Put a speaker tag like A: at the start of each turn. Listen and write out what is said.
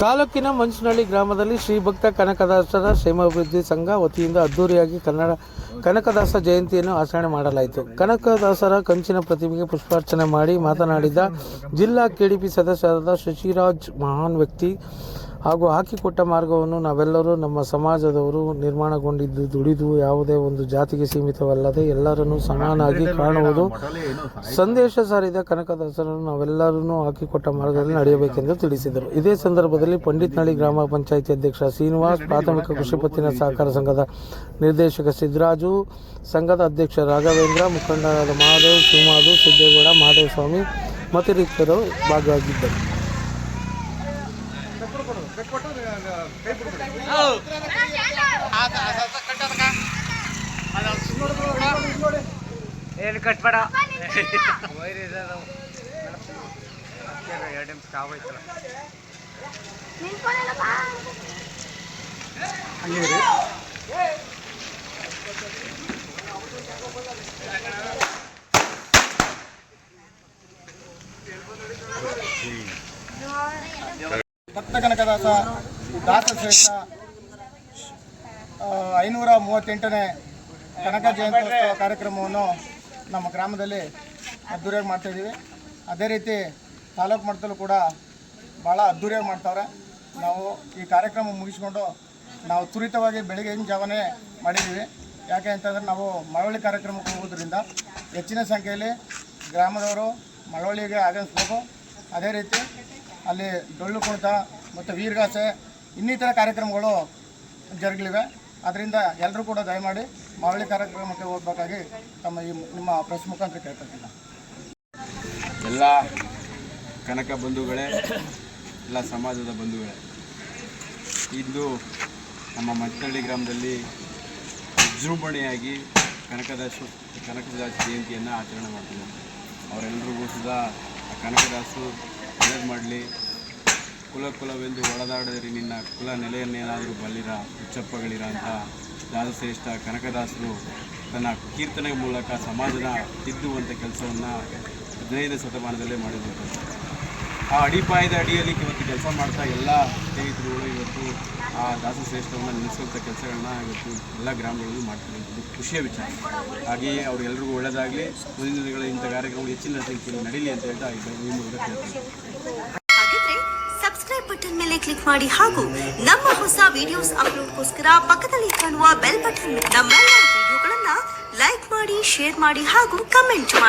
A: ತಾಲೂಕಿನ ಮಂಚನಹಳ್ಳಿ ಗ್ರಾಮದಲ್ಲಿ ಶ್ರೀ ಭಕ್ತ ಕನಕದಾಸರ ಕ್ಷೇಮಾಭಿವೃದ್ಧಿ ಸಂಘ ವತಿಯಿಂದ ಅದ್ದೂರಿಯಾಗಿ ಕನ್ನಡ ಕನಕದಾಸ ಜಯಂತಿಯನ್ನು ಆಚರಣೆ ಮಾಡಲಾಯಿತು. ಕನಕದಾಸರ ಕಂಚಿನ ಪ್ರತಿಮೆಗೆ ಪುಷ್ಪಾರ್ಚನೆ ಮಾಡಿ ಮಾತನಾಡಿದ ಜಿಲ್ಲಾ ಕೆಡಿಪಿ ಸದಸ್ಯರಾದ ಶಶಿರಾಜ್ ಮಹಾನ್ ವ್ಯಕ್ತಿ ಹಾಗೂ ಹಾಕಿಕೊಟ್ಟ ಮಾರ್ಗವನ್ನು ನಾವೆಲ್ಲರೂ ನಮ್ಮ ಸಮಾಜದವರು ನಿರ್ಮಾಣಗೊಂಡಿದ್ದು ದುಡಿದು ಯಾವುದೇ ಒಂದು ಜಾತಿಗೆ ಸೀಮಿತವಲ್ಲದೆ ಎಲ್ಲರನ್ನೂ ಸಮಾನಾಗಿ ಕಾಣುವುದು. ಸಂದೇಶ ಸಾರಿದ ಕನಕದಾಸರನ್ನು ನಾವೆಲ್ಲರೂ ಹಾಕಿಕೊಟ್ಟ ಮಾರ್ಗದಲ್ಲಿ ನಡೆಯಬೇಕೆಂದು ತಿಳಿಸಿದರು. ಇದೇ ಸಂದರ್ಭದಲ್ಲಿ ಪಂಡಿತ್ನಳ್ಳಿ ಗ್ರಾಮ ಪಂಚಾಯಿತಿ ಅಧ್ಯಕ್ಷ ಶ್ರೀನಿವಾಸ್ ಪ್ರಾಥಮಿಕ ಕೃಷಿ ಪತ್ತಿನ ಸಹಕಾರ ಸಂಘದ ನಿರ್ದೇಶಕ ಸಿದ್ದರಾಜು ಸಂಘದ ಅಧ್ಯಕ್ಷ ರಾಘವೇಂದ್ರ ಮುಖಂಡರಾದ ಮಹಾದೇವ್ ಶಿವಮಾಧು ಸಿದ್ದೇಗೌಡ ಮಹಾದೇವ ಸ್ವಾಮಿ ಮತ್ತಿತರರು ಭಾಗವಾಗಿದ್ದರು
B: ಏನು ಕಟ್ಬೇಡ. ವೈರ್ ಇದೆ ಅದು. ಎರಡು ನಿಮಿಷ ಕಾವಾಯ್ತಲ್ಲ
C: ಕನಕದಾಸ ದಾಸಶ್ರೇಷ್ಠ ಐನೂರ ಮೂವತ್ತೆಂಟನೇ ಕನಕ ಜಯಂತ್ಯೋತ್ಸವ ಕಾರ್ಯಕ್ರಮವನ್ನು ನಮ್ಮ ಗ್ರಾಮದಲ್ಲಿ ಅದ್ದೂರಿಯಾಗಿ ಮಾಡ್ತಾಯಿದ್ದೀವಿ ಅದೇ ರೀತಿ ತಾಲೂಕು ಮಟ್ಟದಲ್ಲೂ ಕೂಡ ಭಾಳ ಅದ್ದೂರಿಯಾಗಿ ಮಾಡ್ತಾವ್ರೆ. ನಾವು ಈ ಕಾರ್ಯಕ್ರಮ ಮುಗಿಸ್ಕೊಂಡು ನಾವು ತ್ವರಿತವಾಗಿ ಬೆಳಗಿನ ಜಾವನೇ ಮಾಡಿದ್ದೀವಿ. ಯಾಕೆ ಅಂತಂದರೆ ನಾವು ಮಳವಳ್ಳಿ ಕಾರ್ಯಕ್ರಮಕ್ಕೆ ಹೋಗೋದ್ರಿಂದ ಹೆಚ್ಚಿನ ಸಂಖ್ಯೆಯಲ್ಲಿ ಗ್ರಾಮದವರು ಮಳವಳ್ಳಿಗೆ ಆಗಮಿಸ್ಬೇಕು. ಅದೇ ರೀತಿ ಅಲ್ಲಿ ಡೊಳ್ಳು ಕುಣಿತ ಮತ್ತು ವೀರಗಾಸೆ ಇನ್ನಿತರ ಕಾರ್ಯಕ್ರಮಗಳು ಜರುಗಲಿವೆ. ಅದರಿಂದ ಎಲ್ಲರೂ ಕೂಡ ದಯಮಾಡಿ ಮಾವಳಿ ಕಾರ್ಯಕ್ರಮಕ್ಕೆ ಹೋಗ್ಬೇಕಾಗಿ ತಮ್ಮ ಈ ನಿಮ್ಮ ಪ್ರೆಸ್ ಮುಖಾಂತರ ಕೇಳ್ಕೊತೀನಿ
D: ಎಲ್ಲ ಕನಕ ಬಂಧುಗಳೇ, ಎಲ್ಲ ಸಮಾಜದ ಬಂಧುಗಳೇ, ಇಂದು ನಮ್ಮ ಮತ್ತಳ್ಳಿ ಗ್ರಾಮದಲ್ಲಿ ವಿಜೃಂಭಣೆಯಾಗಿ ಕನಕದಾಸ ಕನಕದಾಸ ಜಯಂತಿಯನ್ನು ಆಚರಣೆ ಮಾಡ್ತಿದ್ದಾರೆ ಅವರೆಲ್ಲರಿಗೂ ಸುದ ಆ ಕನಕದಾಸರು ಮಾಡಲಿ. ಕುಲ ಕುಲವೆಂದು ಒಳದಾಡದಿರಿ ನಿನ್ನ ಕುಲ ನೆಲೆಯನ್ನೇನಾದರೂ ಬಲ್ಲಿರ, ಹುಚ್ಚಪ್ಪಗಳಿರ ಅಂತ ದಾಸಶ್ರೇಷ್ಠ ಕನಕದಾಸರು ತನ್ನ ಕೀರ್ತನೆ ಮೂಲಕ ಸಮಾಜನ ತಿದ್ದುವಂಥ ಕೆಲಸವನ್ನು ಹದಿನೈದನೇ ಶತಮಾನದಲ್ಲೇ ಮಾಡಿರುವಂಥದ್ದು ಆ ಅಡಿಪಾಯದ ಅಡಿಯಲ್ಲಿ ಇವತ್ತು ಕೆಲಸ ಮಾಡ್ತಾ ಎಲ್ಲ ಸ್ನೇಹಿತರುಗಳು ಇವತ್ತು ಆ ದಾಸಶ್ರೇಷ್ಠವನ್ನು ನಿಲ್ಲಿಸುವಂಥ ಕೆಲಸಗಳನ್ನ ಇವತ್ತು ಎಲ್ಲ ಗ್ರಾಮಗಳಲ್ಲೂ ಮಾಡ್ತಿರುವಂಥದ್ದು ಖುಷಿಯ ವಿಚಾರ. ಹಾಗೆಯೇ ಅವರೆಲ್ಲರಿಗೂ ಒಳ್ಳೆಯದಾಗಲಿ ಮುಂದಿನ ದಿನಗಳ ಇಂಥ ಕಾರ್ಯಕ್ರಮಗಳು ಹೆಚ್ಚಿನ ಸಂಖ್ಯೆಯಲ್ಲಿ ನಡೀಲಿ ಅಂತ ಹೇಳ್ತಾ ಈ ಮೂಲಕ
E: ಸಬ್ಸ್ಕ್ರೈಬ್ ಬಟನ್ ಮೇಲೆ ಕ್ಲಿಕ್ ಮಾಡಿ ಹಾಗೂ ನಮ್ಮ ಹೊಸ ವಿಡಿಯೋಸ್ ಅಪ್ಲೋಡ್ಗೋಸ್ಕರ ಪಕ್ಕದಲ್ಲಿ ಕಾಣುವ ಬೆಲ್ ಬಟನ್ ನಮ್ಮೆಲ್ಲ ವಿಡಿಯೋಗಳನ್ನು ಲೈಕ್ ಮಾಡಿ ಶೇರ್ ಮಾಡಿ ಹಾಗೂ ಕಮೆಂಟ್ ಮಾಡಿ.